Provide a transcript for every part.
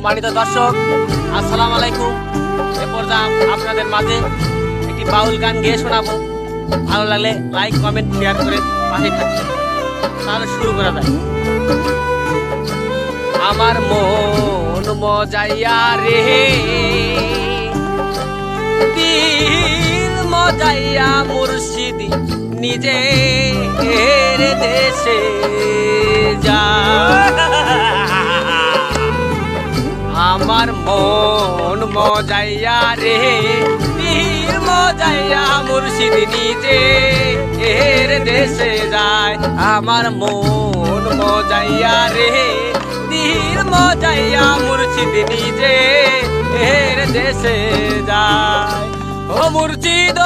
সম্মানিত দর্শক, আসসালামু আলাইকুম। এ পর্যায়ে আপনাদের মাঝে একটি বাউল গান গেয়ে শোনাবো। ভালো লাগলে লাইক, কমেন্ট শেয়ার করে পাশে থাকবেন তাহলে শুরু করা যায় আমার মন মজাইয়া রে মজাইয়া মুর্শিদি নিজে দেশে। আমার মন মজাইয়া রে, পীর মজাইয়া মুর্শিদ নিজে। এর দেশে যায় আমার মন মজাইয়া রে, পীর মজাইয়া মুর্শিদ নিজে। এর দেশে যায় ও মুর্শিদ।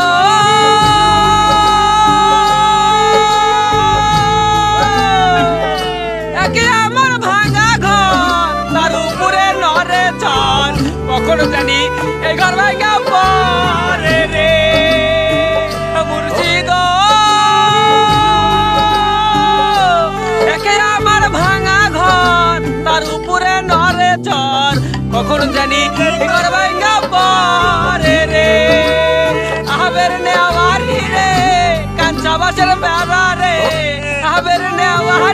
কখনো জানি এই ঘর ভাঙা পরে রে, মুর্শিদ। একে আমার ভাঙা ঘর, তার উপরে নরে চল কখনো জানি এই ঘর ভাঙা পরে রে। আবের নেওয়ারি রে কাঞ্চা বাসের বেড়া রে। আবের নেওয়ারি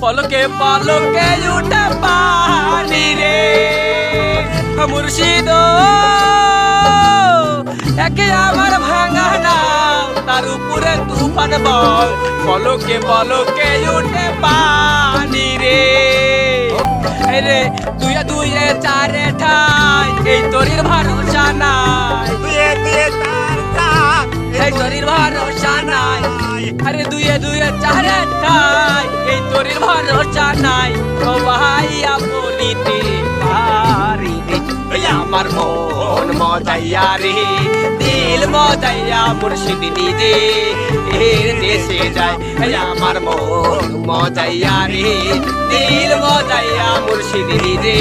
পলকে পলকে উঠে পানি রে মুর্শিদ একে আমার ভাঙা নাও তার উপরে তুফান বাও পলকে পলকে উঠে পানি রে রে দুয়ে দুয়ে চারে ঠাই এই তরির ভরসা নাই দুয়ে দুয়ে তার এই তরির ভরসা নাই আরে দুয়ে দুয়ে চারে ঠাই এই তরির ভরসা নাই। ও ভাই বলিতে পারি আমার মন মজাইয়া রে, দিল মজাইয়া মুর্শিদ নিজে। এর দেশে যায় আমার মন মজাইয়া রে, দিল মজাইয়া মুর্শিদ নিজে।